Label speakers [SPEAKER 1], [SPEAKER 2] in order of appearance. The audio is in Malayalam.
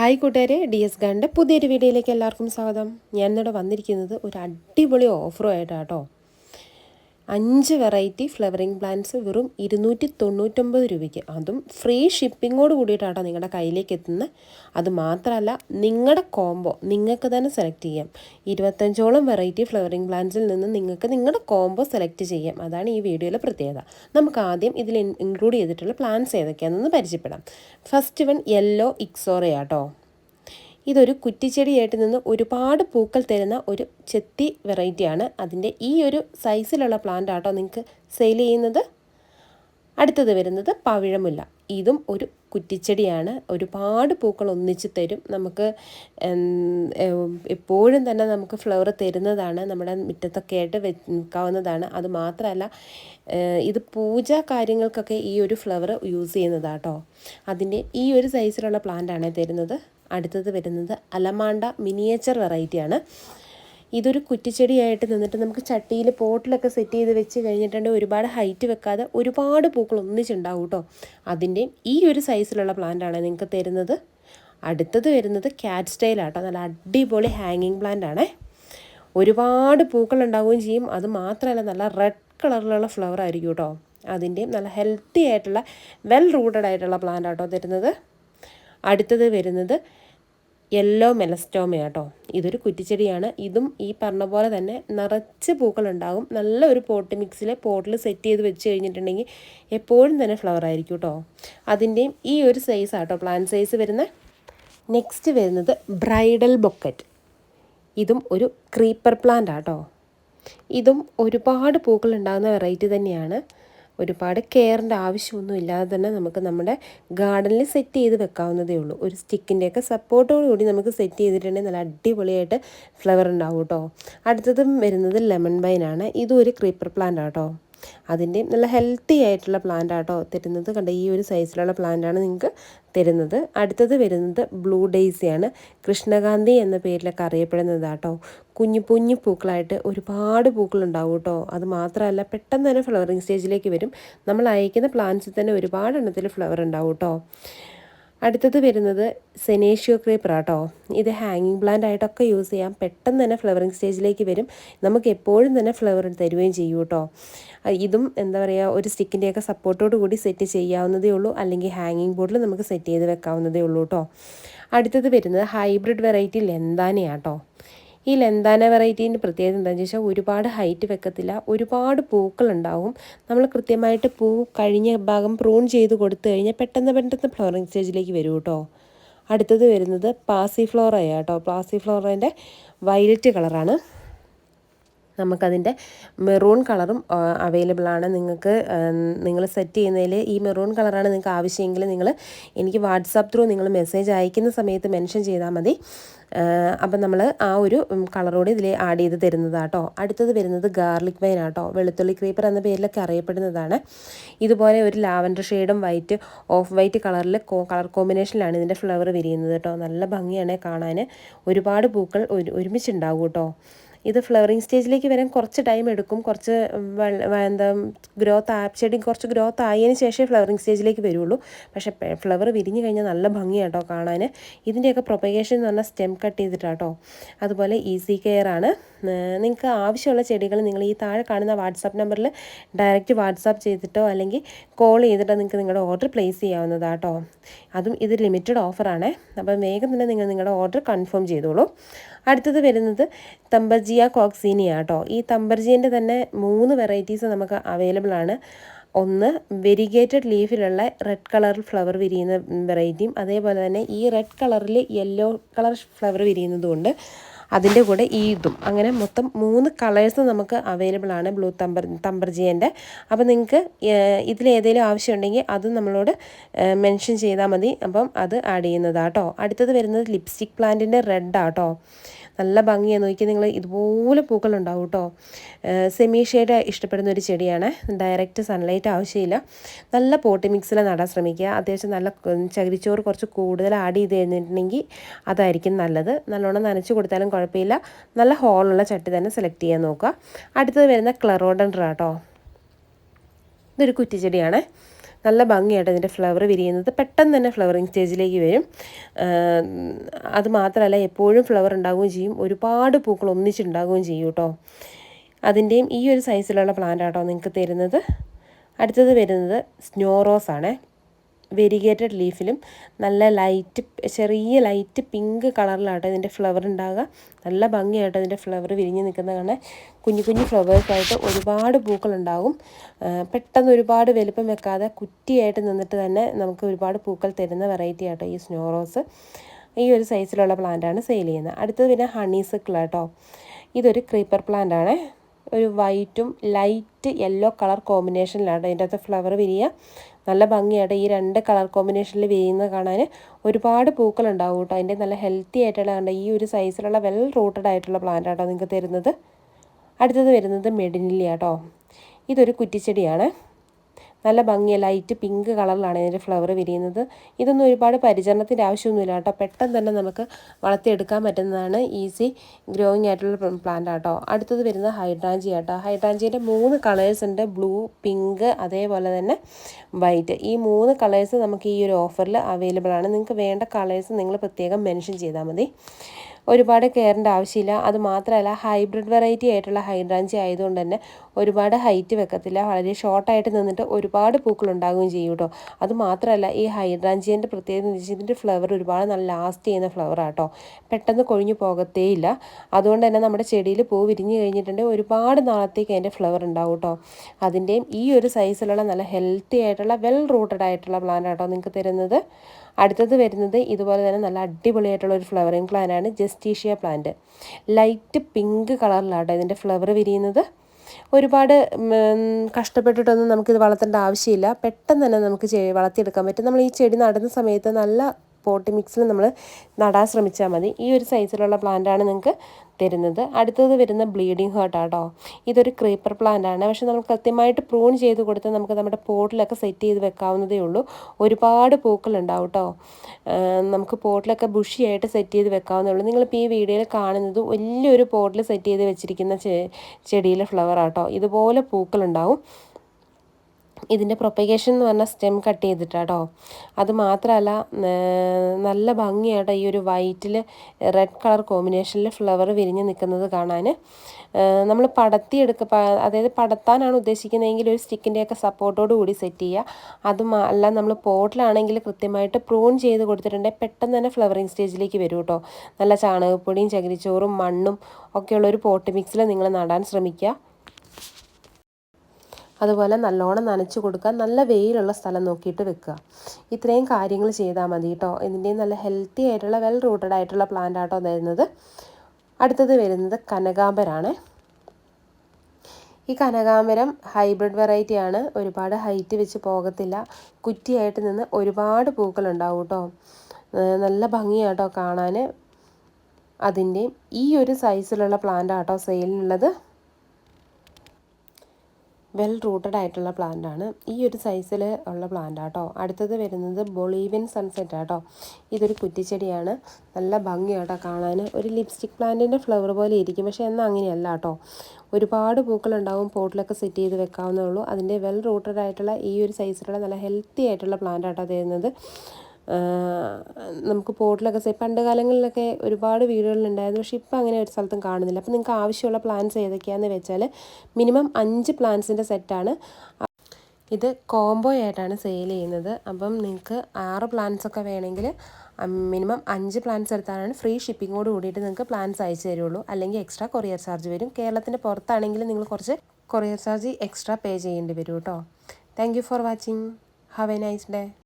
[SPEAKER 1] ഹായ് കൂട്ടുകാരെ ഡി എസ് ഗാന്റെ പുതിയൊരു വീഡിയോയിലേക്ക് എല്ലാവർക്കും സ്വാഗതം. ഞാൻ ഇന്നിവിടെ വന്നിരിക്കുന്നത് ഒരു അടിപൊളി ഓഫറുമായിട്ടാണ് കേട്ടോ. അഞ്ച് വെറൈറ്റി ഫ്ലവറിങ് പ്ലാന്റ്സ് വെറും ഇരുന്നൂറ്റി തൊണ്ണൂറ്റൊമ്പത് രൂപയ്ക്ക്. അതും ഫ്രീ ഷിപ്പിങ്ങോട് കൂടിയിട്ടാണ് നിങ്ങളുടെ കയ്യിലേക്ക് എത്തുന്നത് അത് മാത്രമല്ല നിങ്ങളുടെ കോംബോ നിങ്ങൾക്ക് തന്നെ സെലക്ട് ചെയ്യാം. ഇരുപത്തഞ്ചോളം വെറൈറ്റി ഫ്ലവറിങ് പ്ലാന്റ്സിൽ നിന്ന് നിങ്ങൾക്ക് നിങ്ങളുടെ കോംബോ സെലക്ട് ചെയ്യാം. അതാണ് ഈ വീഡിയോയിലെ പ്രത്യേകത. നമുക്ക് ആദ്യം ഇതിൽ ഇൻക്ലൂഡ് ചെയ്തിട്ടുള്ള പ്ലാന്റ്സ് ഏതൊക്കെയാണെന്ന് പരിചയപ്പെടാം. ഫസ്റ്റ് വൺ യെല്ലോ ഇക്സോറയാട്ടോ ഇതൊരു കുറ്റിച്ചെടിയായിട്ട് നിന്ന് ഒരുപാട് പൂക്കൾ തരുന്ന ഒരു ചെത്തി വെറൈറ്റിയാണ് അതിന്റെ ഈ ഒരു സൈസിലുള്ള പ്ലാന്റ് ആട്ടോ നിങ്ങൾക്ക് സെയിൽ ചെയ്യുന്നത്. അടുത്തത് വരുന്നത് പവിഴമുല്ല. ഇതും ഒരു കുറ്റിച്ചെടിയാണ്. ഒരുപാട് പൂക്കൾ ഒന്നിച്ച് തരും. നമുക്ക് എപ്പോഴും തന്നെ നമുക്ക് ഫ്ലവർ തരുന്നതാണ്. നമ്മുടെ മുറ്റത്തൊക്കെ ആയിട്ട് വെക്കാവുന്നതാണ്. അത് മാത്രമല്ല ഇത് പൂജ കാര്യങ്ങൾക്കൊക്കെ ഈ ഒരു ഫ്ലവർ യൂസ് ചെയ്യുന്നതാട്ടോ. അതിന്റെ ഈ ഒരു സൈസിലുള്ള പ്ലാന്റാണ് തരുന്നത്. അടുത്തത് വരുന്നത് അലമാണ്ട മിനിയേച്ചർ വെറൈറ്റിയാണ്. ഇതൊരു കുറ്റിച്ചെടിയായിട്ട് നിന്നിട്ട് നമുക്ക് ചട്ടിയിൽ പോട്ടിലൊക്കെ സെറ്റ് ചെയ്ത് വെച്ച് കഴിഞ്ഞിട്ടുണ്ടെങ്കിൽ ഒരുപാട് ഹൈറ്റ് വെക്കാതെ ഒരുപാട് പൂക്കൾ ഒന്നിച്ചുണ്ടാവും കേട്ടോ. അതിന്റെയും ഈ ഒരു സൈസിലുള്ള പ്ലാന്റാണ് നിങ്ങൾക്ക് തരുന്നത്. അടുത്തത് വരുന്നത് ക്യാറ്റ് സ്റ്റൈലാട്ടോ നല്ല അടിപൊളി ഹാങ്ങിങ് പ്ലാന്റ് ആണേ. ഒരുപാട് പൂക്കൾ ഉണ്ടാവുകയും ചെയ്യും. അത് മാത്രമല്ല നല്ല റെഡ് കളറിലുള്ള ഫ്ലവർ ആയിരിക്കും കേട്ടോ. അതിന്റെയും നല്ല ഹെൽത്തി ആയിട്ടുള്ള വെൽ റൂട്ടഡ് ആയിട്ടുള്ള പ്ലാന്റ് ആട്ടോ തരുന്നത്. അടുത്തത് വരുന്നത് യെല്ലോ മെലസ്റ്റോമ കേട്ടോ ഇതൊരു കുറ്റിച്ചെടിയാണ്. ഇതും ഈ പറഞ്ഞ പോലെ തന്നെ നിറച്ച് പൂക്കളുണ്ടാകും. നല്ല ഒരു പോട്ട് മിക്സിലെ പോട്ടിൽ സെറ്റ് ചെയ്ത് വെച്ച് കഴിഞ്ഞിട്ടുണ്ടെങ്കിൽ എപ്പോഴും തന്നെ ഫ്ലവർ ആയിരിക്കും കേട്ടോ അതിന്റെയും ഈ ഒരു സൈസ് ആട്ടോ പ്ലാൻ സൈസ് വരുന്ന നെക്സ്റ്റ് വരുന്നത് ബ്രൈഡൽ ബൊക്കറ്റ് ഇതും ഒരു ക്രീപ്പർ പ്ലാന്റ് ആട്ടോ. ഇതും ഒരുപാട് പൂക്കൾ ഉണ്ടാകുന്ന വെറൈറ്റി തന്നെയാണ്. ഒരുപാട് കെയറിന്റെ ആവശ്യമൊന്നും ഇല്ലാതെ തന്നെ നമുക്ക് നമ്മുടെ ഗാർഡനിൽ സെറ്റ് ചെയ്ത് വെക്കാവുന്നതേ ഉള്ളൂ. ഒരു സ്റ്റിക്കിന്റെയൊക്കെ സപ്പോർട്ടോട് കൂടി നമുക്ക് സെറ്റ് ചെയ്തിട്ടുണ്ടെങ്കിൽ നല്ല അടിപൊളിയായിട്ട് ഫ്ലവർ ഉണ്ടാവും കേട്ടോ. അടുത്തതും വരുന്നത് ലെമൺ ബൈനാണ് ഇതും ഒരു ക്രീപ്പർ പ്ലാന്റ് ആട്ടോ അതിന്റെ നല്ല ഹെൽത്തി ആയിട്ടുള്ള പ്ലാന്റ് ആട്ടോ തരുന്നത്. കണ്ട ഈ ഒരു സൈസിലുള്ള പ്ലാന്റാണ് നിങ്ങൾക്ക് തരുന്നത്. അടുത്തത് വരുന്നത് ബ്ലൂ ഡെയ്സിയാണ് കൃഷ്ണകാന്തി എന്ന പേരിലൊക്കെ അറിയപ്പെടുന്നത് കേട്ടോ കുഞ്ഞു കുഞ്ഞു പൂക്കളായിട്ട് ഒരുപാട് പൂക്കളുണ്ടാവും കേട്ടോ. അത് മാത്രമല്ല പെട്ടെന്ന് തന്നെ ഫ്ലവറിങ് സ്റ്റേജിലേക്ക് വരും. നമ്മൾ അയക്കുന്ന പ്ലാന്റ്സിൽ തന്നെ ഒരുപാട് എണ്ണത്തിൽ ഫ്ലവർ ഉണ്ടാവും കേട്ടോ. അടുത്തത് വരുന്നത് സെനേഷ്യോ ക്രീപ്പർ ആട്ടോ ഇത് ഹാങ്ങിങ് പ്ലാന്റ് ആയിട്ടൊക്കെ യൂസ് ചെയ്യാം. പെട്ടെന്ന് തന്നെ ഫ്ലവറിങ് സ്റ്റേജിലേക്ക് വരും. നമുക്ക് എപ്പോഴും തന്നെ ഫ്ലവർ തരുകയും ചെയ്യും കേട്ടോ ഇതും എന്താ പറയുക ഒരു സ്റ്റിക്കിന്റെയൊക്കെ സപ്പോർട്ടോട് കൂടി സെറ്റ് ചെയ്യാവുന്നതേ ഉള്ളൂ. അല്ലെങ്കിൽ ഹാങ്ങിങ് ബോർഡിൽ നമുക്ക് സെറ്റ് ചെയ്ത് വെക്കാവുന്നതേ ഉള്ളൂ കേട്ടോ അടുത്തത് വരുന്നത് ഹൈബ്രിഡ് വെറൈറ്റി ലെന്താനയാട്ടോ ഈ ലെന്താന വെറൈറ്റീന്റെ പ്രത്യേകത എന്താണെന്ന് വെച്ചാൽ ഒരുപാട് ഹൈറ്റ് വെക്കത്തില്ല. ഒരുപാട് പൂക്കളുണ്ടാവും. നമ്മൾ കൃത്യമായിട്ട് പൂ കഴിഞ്ഞ ഭാഗം പ്രൂൺ ചെയ്ത് കൊടുത്തു കഴിഞ്ഞാൽ പെട്ടെന്ന് പെട്ടെന്ന് ഫ്ലവറിങ് സ്റ്റേജിലേക്ക് വരും കേട്ടോ അടുത്തത് വരുന്നത് പാസി ഫ്ലോറയാണ് കേട്ടോ പാസി ഫ്ലോറേന്റെ വയലറ്റ് കളറാണ്. നമുക്കതിന്റെ മെറൂൺ കളറും അവൈലബിൾ ആണ് നിങ്ങൾക്ക് നിങ്ങൾ സെറ്റ് ചെയ്യുന്നതിൽ ഈ മെറൂൺ കളറാണ് നിങ്ങൾക്ക് ആവശ്യമെങ്കിൽ നിങ്ങൾ എനിക്ക് വാട്സാപ്പ് ത്രൂ നിങ്ങൾ മെസ്സേജ് അയക്കുന്ന സമയത്ത് മെൻഷൻ ചെയ്താൽ മതി. അപ്പം നമ്മൾ ആ ഒരു കളറോട് ഇതിൽ ആഡ് ചെയ്ത് തരുന്നതാട്ടോ. അടുത്തത് വരുന്നത് ഗാർലിക് വൈൻ ആട്ടോ. വെളുത്തുള്ളി ക്രീപ്പർ എന്ന പേരിലൊക്കെ അറിയപ്പെടുന്നതാണ്. ഇതുപോലെ ഒരു ലാവൻഡർ ഷെയ്ഡും വൈറ്റ് ഓഫ് വൈറ്റ് കളറിൽ കളർ കോമ്പിനേഷനിലാണ് ഇതിന്റെ ഫ്ലവർ വിരിയുന്നത് കേട്ടോ. നല്ല ഭംഗിയാണ് കാണാൻ. ഒരുപാട് പൂക്കൾ ഒരുമിച്ചുണ്ടാവും കേട്ടോ. ഇത് ഫ്ലവറിങ് സ്റ്റേജിലേക്ക് വരാൻ കുറച്ച് ടൈം എടുക്കും. കുറച്ച് എന്താ ഗ്രോത്ത് ആ ചെടി കുറച്ച് ഗ്രോത്ത് ആയതിനു ശേഷമേ ഫ്ലവറിങ് സ്റ്റേജിലേക്ക് വരുള്ളൂ. പക്ഷേ ഫ്ലവർ വിരിഞ്ഞു കഴിഞ്ഞാൽ നല്ല ഭംഗിയാട്ടോ കാണാൻ ഇതിന്റെയൊക്കെ പ്രൊപ്പഗേഷൻ എന്ന് പറഞ്ഞാൽ സ്റ്റെം കട്ട് ചെയ്തിട്ടാട്ടോ അതുപോലെ ഈസി കെയർ ആണ്. നിങ്ങൾക്ക് ആവശ്യമുള്ള ചെടികൾ നിങ്ങൾ ഈ താഴെ കാണുന്ന വാട്സാപ്പ് നമ്പറിൽ ഡയറക്റ്റ് വാട്സാപ്പ് ചെയ്തിട്ടോ അല്ലെങ്കിൽ കോൾ ചെയ്തിട്ടോ നിങ്ങൾക്ക് നിങ്ങളുടെ ഓർഡർ പ്ലേസ് ചെയ്യാവുന്നതാട്ടോ അതും ഇത് ലിമിറ്റഡ് ഓഫറാണ് അപ്പം വേഗം തന്നെ നിങ്ങൾ നിങ്ങളുടെ ഓർഡർ കൺഫേം ചെയ്തോളൂ. അടുത്തത് വരുന്നത് തമ്പർജിയ കോക്സീനിയ കേട്ടോ ഈ തമ്പർജിയന്റെ തന്നെ മൂന്ന് വെറൈറ്റീസ് നമുക്ക് അവൈലബിൾ ആണ്. ഒന്ന് വെരിഗേറ്റഡ് ലീഫിലുള്ള റെഡ് കളർ ഫ്ലവർ വിരിയുന്ന വെറൈറ്റിയും അതേപോലെ തന്നെ ഈ റെഡ് കളറിൽ യെല്ലോ കളർ ഫ്ലവർ വിരിയുന്നതുകൊണ്ട് അതിന്റെ കൂടെ ഈ ഇതും. അങ്ങനെ മൊത്തം മൂന്ന് കളേഴ്സ് നമുക്ക് അവൈലബിൾ ആണ് ബ്ലൂ തമ്പർ തമ്പർജിയന്റെ അപ്പോൾ നിങ്ങൾക്ക് ഇതിലേതെങ്കിലും ആവശ്യമുണ്ടെങ്കിൽ അത് നമ്മളോട് മെൻഷൻ ചെയ്താൽ മതി. അപ്പം അത് ആഡ് ചെയ്യുന്നതാട്ടോ അടുത്തത് വരുന്നത് ലിപ്സ്റ്റിക് പ്ലാന്റിന്റെ റെഡ് ആട്ടോ നല്ല ഭംഗിയാണ് നോക്കി നിങ്ങൾ ഇതുപോലെ പൂക്കളുണ്ടാവും കേട്ടോ സെമി ഇഷ്ടപ്പെടുന്ന ഒരു ചെടിയാണ്. ഡയറക്റ്റ് സൺലൈറ്റ് ആവശ്യമില്ല. നല്ല പോട്ടി മിക്സിൽ നടാൻ ശ്രമിക്കുക. അത്യാവശ്യം നല്ല ചകിരിച്ചോറ് കുറച്ച് കൂടുതൽ ആഡ് ചെയ്ത് കഴിഞ്ഞിട്ടുണ്ടെങ്കിൽ അതായിരിക്കും നല്ലത്. നല്ലോണം നനച്ച് കൊടുത്താലും കുഴപ്പമില്ല. നല്ല ഹോളുള്ള ചട്ടി തന്നെ സെലക്ട് ചെയ്യാൻ നോക്കുക. അടുത്തത് വരുന്ന ക്ലറോഡൻഡ്ര കേട്ടോ ഇതൊരു കുറ്റിച്ചെടിയാണ്. നല്ല ഭംഗിയായിട്ട് ഇതിന്റെ ഫ്ലവർ വിരിയുന്നത് പെട്ടെന്ന് തന്നെ ഫ്ലവറിങ് സ്റ്റേജിലേക്ക് വരും. അത് മാത്രമല്ല എപ്പോഴും ഫ്ലവർ ഉണ്ടാവുകയും ചെയ്യും. ഒരുപാട് പൂക്കൾ ഒന്നിച്ചുണ്ടാവുകയും ചെയ്യും കേട്ടോ. അതിന്റെയും ഈ ഒരു സൈസിലുള്ള പ്ലാന്റ് ആട്ടോ നിങ്ങൾക്ക് തരുന്നത്. അടുത്തത് വരുന്നത് സ്നോ റോസ് ആണേ. വെരിഗേറ്റഡ് ലീഫിലും നല്ല ലൈറ്റ് ചെറിയ ലൈറ്റ് പിങ്ക് കളറിലാട്ടോ ഇതിന്റെ ഫ്ലവർ ഉണ്ടാകുക നല്ല ഭംഗിയായിട്ട് ഇതിന്റെ ഫ്ലവർ വിരിഞ്ഞ് നിൽക്കുന്ന കാണാൻ. കുഞ്ഞു കുഞ്ഞു ഫ്ലവേഴ്സായിട്ട് ഒരുപാട് പൂക്കളുണ്ടാകും. പെട്ടെന്ന് ഒരുപാട് വലുപ്പം വെക്കാതെ കുറ്റിയായിട്ട് നിന്നിട്ട് തന്നെ നമുക്ക് ഒരുപാട് പൂക്കൾ തരുന്ന വെറൈറ്റി ആട്ടോ ഈ സ്നോ റോസ് ഈ ഒരു സൈസിലുള്ള പ്ലാന്റാണ് സെയിൽ ചെയ്യുന്നത്. അടുത്തത് പിന്നെ ഹണി സിക്കിൾ കേട്ടോ ഇതൊരു ക്രീപ്പർ പ്ലാന്റ് ആണ്. ഒരു വൈറ്റും ലൈറ്റ് യെല്ലോ കളർ കോമ്പിനേഷനിലാണ് അതിന്റെ അകത്ത് ഫ്ലവർ വിരിയുക. നല്ല ഭംഗിയായിട്ട് ഈ രണ്ട് കളർ കോമ്പിനേഷനിൽ വിരിയുന്നത് കാണാൻ ഒരുപാട് പൂക്കളുണ്ടാവും കേട്ടോ. അതിന്റെ നല്ല ഹെൽത്തി ആയിട്ടുള്ള കണ്ട ഈ ഒരു സൈസിലുള്ള വെൽ റൂട്ടഡ് ആയിട്ടുള്ള പ്ലാന്റ് ആട്ടോ നിങ്ങൾക്ക് തരുന്നത്. അടുത്തത് വരുന്നത് മെഡിനില്ല കേട്ടോ ഇതൊരു കുറ്റിച്ചെടിയാണ്. നല്ല ഭംഗിയ ലൈറ്റ് പിങ്ക് കളറിലാണ് ഇതിന്റെ ഫ്ലവർ വിരിയുന്നത്. ഇതൊന്നും ഒരുപാട് പരിചരണത്തിന്റെ ആവശ്യമൊന്നുമില്ല കേട്ടോ. പെട്ടെന്ന് തന്നെ നമുക്ക് വളർത്തിയെടുക്കാൻ പറ്റുന്നതാണ് ഈസി ഗ്രോയിങ് ആയിട്ടുള്ള പ്ലാന്റ് ആട്ടോ അടുത്തത് വരുന്നത് ഹൈഡ്രാഞ്ചി ആട്ടോ ഹൈഡ്രാഞ്ചിയുടെ മൂന്ന് കളേഴ്സ് ഉണ്ട്. ബ്ലൂ പിങ്ക് അതേപോലെ തന്നെ വൈറ്റ് ഈ മൂന്ന് കളേഴ്സ് നമുക്ക് ഈ ഒരു ഓഫറിൽ അവൈലബിൾ ആണ്. നിങ്ങൾക്ക് വേണ്ട കളേഴ്സ് നിങ്ങൾ പ്രത്യേകം മെൻഷൻ ചെയ്താൽ മതി. ഒരുപാട് കെയറിന്റെ ആവശ്യമില്ല. അത് മാത്രമല്ല ഹൈബ്രിഡ് വെറൈറ്റി ആയിട്ടുള്ള ഹൈഡ്രാഞ്ചി ആയതുകൊണ്ട് തന്നെ ഒരുപാട് ഹൈറ്റ് വെക്കത്തില്ല. വളരെ ഷോർട്ടായിട്ട് നിന്നിട്ട് ഒരുപാട് പൂക്കൾ ഉണ്ടാകുകയും ചെയ്യും കേട്ടോ അത് മാത്രമല്ല ഈ ഹൈഡ്രാഞ്ചിയന്റെ പ്രത്യേകത ഇതിന്റെ ഫ്ലവർ ഒരുപാട് നല്ല ലാസ്റ്റ് ചെയ്യുന്ന ഫ്ലവർ ആട്ടോ പെട്ടെന്ന് കൊഴിഞ്ഞു പോകത്തേയില്ല. അതുകൊണ്ട് തന്നെ നമ്മുടെ ചെടിയിൽ പൂ വിരിഞ്ഞു കഴിഞ്ഞിട്ടുണ്ടെങ്കിൽ ഒരുപാട് നാളത്തേക്ക് അതിന്റെ ഫ്ലവർ ഉണ്ടാവും കേട്ടോ അതിന്റെയും ഈ ഒരു സൈസിലുള്ള നല്ല ഹെൽത്തി ആയിട്ടുള്ള വെൽ റൂട്ടഡ് ആയിട്ടുള്ള പ്ലാന്റ് ആട്ടോ നിങ്ങൾക്ക് തരുന്നത്. അടുത്തത് വരുന്നത് ഇതുപോലെ തന്നെ നല്ല അടിപൊളിയായിട്ടുള്ള ഒരു ഫ്ലവറിങ് പ്ലാന്റാണ് ജസ്റ്റീഷ്യ പ്ലാന്റ് ലൈറ്റ് പിങ്ക് കളറിലാണ് ഇതിന്റെ ഫ്ലവർ വിരിയുന്നത്. ഒരുപാട് കഷ്ടപ്പെട്ടിട്ടൊന്നും നമുക്കിത് വളർത്തേണ്ട ആവശ്യമില്ല. പെട്ടെന്ന് തന്നെ നമുക്ക് വളർത്തിയെടുക്കാൻ പറ്റും. നമ്മൾ ഈ ചെടി നടുന്ന സമയത്ത് നല്ല പോട്ടി മിക്സിൽ നമ്മൾ നടാൻ ശ്രമിച്ചാൽ മതി. ഈ ഒരു സൈസിലുള്ള പ്ലാന്റാണ് നിങ്ങൾക്ക് തരുന്നത്. അടുത്തത് വരുന്ന ബ്ലീഡിങ് ഹേർട്ടാട്ടോ ഇതൊരു ക്രീപ്പർ പ്ലാന്റ് ആണ്. പക്ഷെ നമ്മൾ കൃത്യമായിട്ട് പ്രൂൺ ചെയ്ത് കൊടുത്ത് നമുക്ക് നമ്മുടെ പോട്ടിലൊക്കെ സെറ്റ് ചെയ്ത് വെക്കാവുന്നതേ ഉള്ളൂ. ഒരുപാട് പൂക്കളുണ്ടാവും കേട്ടോ നമുക്ക് പോട്ടിലൊക്കെ ബുഷിയായിട്ട് സെറ്റ് ചെയ്ത് വെക്കാവുന്നേ ഉള്ളൂ. നിങ്ങളിപ്പോൾ ഈ വീഡിയോയിൽ കാണുന്നത് വലിയൊരു പോട്ടിൽ സെറ്റ് ചെയ്ത് വെച്ചിരിക്കുന്ന ചെടിയിലെ ഫ്ലവർ ആട്ടോ ഇതുപോലെ പൂക്കളുണ്ടാവും ഇതിന്റെ പ്രൊപ്പഗേഷൻ എന്ന് പറഞ്ഞാൽ സ്റ്റെം കട്ട് ചെയ്തിട്ടാട്ടോ. അത് മാത്രമല്ല നല്ല ഭംഗിയായിട്ട് ഈ ഒരു വൈറ്റിൽ റെഡ് കളർ കോമ്പിനേഷനിൽ ഫ്ലവർ വിരിഞ്ഞ് നിൽക്കുന്നത് കാണാൻ നമ്മൾ പടത്തിയെടുക്ക അതായത് പടത്താനാണ് ഉദ്ദേശിക്കുന്നതെങ്കിൽ ഒരു സ്റ്റിക്കിന്റെയൊക്കെ സപ്പോർട്ടോട് കൂടി സെറ്റ് ചെയ്യുക. അത് അല്ല നമ്മൾ പോട്ടിലാണെങ്കിൽ കൃത്യമായിട്ട് പ്രൂൺ ചെയ്ത് കൊടുത്തിട്ടുണ്ടെങ്കിൽ പെട്ടെന്ന് തന്നെ ഫ്ലവറിങ് സ്റ്റേജിലേക്ക് വരും കേട്ടോ നല്ല ചാണകപ്പൊടിയും ചകിരിച്ചോറും മണ്ണും ഒക്കെയുള്ള ഒരു പോട്ട് മിക്സിൽ നിങ്ങൾ നടാൻ ശ്രമിക്കുക. അതുപോലെ നല്ലോണം നനച്ച് കൊടുക്കുക നല്ല വെയിലുള്ള സ്ഥലം നോക്കിയിട്ട് വെക്കുക. ഇത്രയും കാര്യങ്ങൾ ചെയ്താൽ മതി കേട്ടോ ഇതിന്റെയും നല്ല ഹെൽത്തി ആയിട്ടുള്ള വെൽ റൂട്ടഡ് ആയിട്ടുള്ള പ്ലാന്റ് ആട്ടോ തരുന്നത് അടുത്തത് വരുന്നത് കനകാമ്പരാണ് ഈ കനകാമ്പരം ഹൈബ്രിഡ് വെറൈറ്റി ആണ്. ഒരുപാട് ഹൈറ്റ് വെച്ച് പോകത്തില്ല. കുറ്റിയായിട്ട് നിന്ന് ഒരുപാട് പൂക്കൾ ഉണ്ടാവും കേട്ടോ നല്ല ഭംഗിയാട്ടോ കാണാൻ അതിന്റെയും ഈ ഒരു സൈസിലുള്ള പ്ലാന്റ് ആട്ടോ സെയിലിനുള്ളത് വെൽ റൂട്ടഡ് ആയിട്ടുള്ള പ്ലാന്റ് ആണ്. ഈ ഒരു സൈസിൽ ഉള്ള പ്ലാന്റ് ആട്ടോ അടുത്തത് വരുന്നത് ബൊളീവിയൻ സൺസെറ്റ് ആട്ടോ ഇതൊരു കുറ്റിച്ചെടിയാണ്. നല്ല ഭംഗിയാട്ടോ കാണാൻ ഒരു ലിപ്സ്റ്റിക് പ്ലാന്റിന്റെ ഫ്ലവർ പോലെ ഇരിക്കും. പക്ഷേ എന്നാൽ അങ്ങനെയല്ല കേട്ടോ ഒരുപാട് പൂക്കളുണ്ടാവും പോട്ടിലൊക്കെ സെറ്റ് ചെയ്ത് വെക്കാവുന്നേ ഉള്ളൂ. അതിന്റെ വെൽ റൂട്ടഡ് ആയിട്ടുള്ള ഈ ഒരു സൈസിലുള്ള നല്ല ഹെൽത്തി ആയിട്ടുള്ള പ്ലാന്റ് ആട്ടോ തരുന്നത് നമുക്ക് പോട്ടിലൊക്കെ പണ്ട് കാലങ്ങളിലൊക്കെ ഒരുപാട് വീടുകളിലുണ്ടായിരുന്നു. പക്ഷേ ഇപ്പം അങ്ങനെ ഒരു സ്ഥലത്തും കാണുന്നില്ല. അപ്പോൾ നിങ്ങൾക്ക് ആവശ്യമുള്ള പ്ലാൻസ് ഏതൊക്കെയാണെന്ന് വെച്ചാൽ മിനിമം അഞ്ച് പ്ലാൻസിന്റെ സെറ്റാണ്. ഇത് കോംബോ ആയിട്ടാണ് സെയിൽ ചെയ്യുന്നത്. അപ്പം നിങ്ങൾക്ക് ആറ് പ്ലാൻസ് ഒക്കെ വേണമെങ്കിൽ മിനിമം അഞ്ച് പ്ലാൻസ് എടുത്താലാണ് ഫ്രീ ഷിപ്പിങ്ങോട് കൂടിയിട്ട് നിങ്ങൾക്ക് പ്ലാൻസ് അയച്ചു തരുള്ളൂ. അല്ലെങ്കിൽ എക്സ്ട്രാ കൊറിയർ ചാർജ് വരും. കേരളത്തിന്റെ പുറത്താണെങ്കിൽ നിങ്ങൾ കുറച്ച് കൊറിയർ ചാർജ് എക്സ്ട്രാ പേ ചെയ്യേണ്ടി വരും കേട്ടോ. Thank for watching. Have a nice day.